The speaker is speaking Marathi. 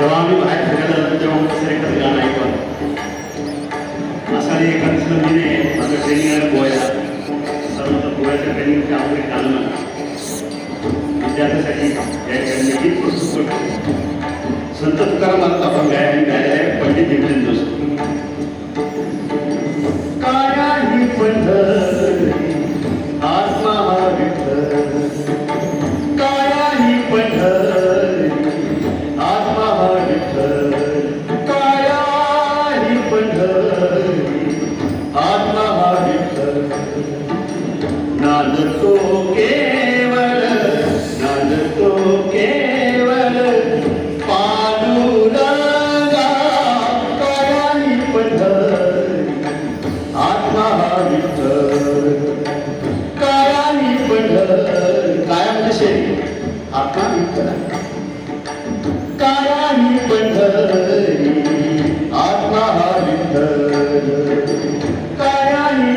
जेव्हा आम्ही बाहेर फिरायला जातो तेव्हा आमचं एखादं गाणं ऐकतो असा एका संधीने माझं ट्रेनिंग आहे गोव्याला सर्व गोव्याच्या ट्रेनिंगच्या आवडे चालणं विद्यार्थ्यासाठी या ठिकाणी गीत प्रस्तुत करतो. नांदतो केवळ नांदतो केवळ पाडू काया ही पंढरी आत्मा विठ्ठल काया ही पंढरी म्हणजे शरीर आत्मा विठ्ठल आहे. काया आत्मा विठ्ठल काया ही